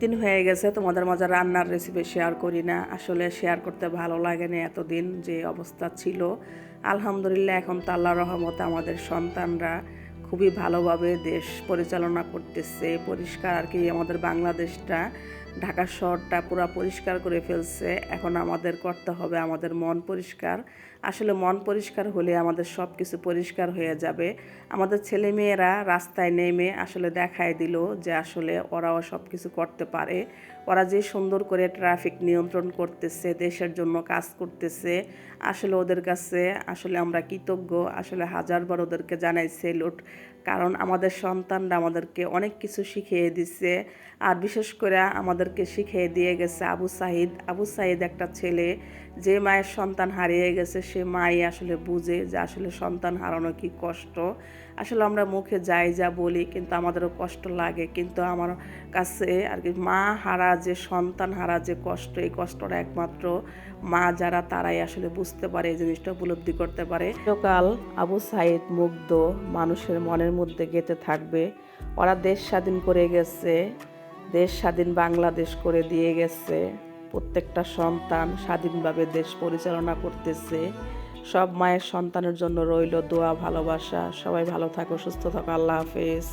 দিন হয়ে গেছে, তোমাদের মাঝে রান্নার রেসিপি শেয়ার করি না। আসলে শেয়ার করতে ভালো লাগে না এতদিন যে অবস্থা ছিল। আলহামদুলিল্লাহ, এখন তাল্লা রহমতে আমাদের সন্তানরা খুবই ভালোভাবে দেশ পরিচালনা করতেছে। পরিষ্কার আর কি আমাদের বাংলাদেশটা ঢাকা শহরটা পুরো পরিষ্কার করে ফেলছে। এখন আমাদের করতে হবে, আমাদের মন পরিষ্কার। আসলে মন পরিষ্কার হলে আমাদের সব কিছু পরিষ্কার হয়ে যাবে। আমাদের ছেলে মেয়েরা রাস্তায় নেমে আসলে দেখায় দিল যে আসলে ওরাও সব কিছু করতে পারে। ওরা যে সুন্দর করে ট্রাফিক নিয়ন্ত্রণ করতেছে, দেশের জন্য কাজ করতেছে, আসলে ওদের কাছে আসলে আমরা কৃতজ্ঞ। আসলে হাজারবার ওদেরকে জানাই সেলুট কারণ আমাদের সন্তানরা আমাদেরকে অনেক কিছু শিখিয়ে দিচ্ছে আর বিশেষ করে আমাদেরকে শিখিয়ে দিয়ে গেছে আবু সাহিদ আবু সাহিদ একটা ছেলে, যে মায়ের সন্তান হারিয়ে গেছে, সে মাই আসলে বুঝে যে আসলে সন্তান হারানো কি কষ্ট। আসলে আমরা মুখে যাই যা বলি, কিন্তু আমাদেরও কষ্ট লাগে। কিন্তু আমার কাছে আর কি, মা হারা যে সন্তান হারা যে কষ্ট, এই কষ্টটা একমাত্র মা যারা, তারাই আসলে বুঝতে পারে, এই জিনিসটা উপলব্ধি করতে পারে। সকাল আবু সাইদ মুগ্ধ, মানুষের মনের মধ্যে গেঁথে থাকবে। ওরা দেশ স্বাধীন করে গেছে। দেশ স্বাধীন বাংলাদেশ করে দিয়ে গেছে। প্রত্যেকটা সন্তান স্বাধীনভাবে দেশ পরিচালনা করতেছে। সব মায়ের সন্তানের জন্য রইল দোয়া, ভালোবাসা। সবাই ভালো থাকো, সুস্থ থাকো। আল্লাহ হাফেজ।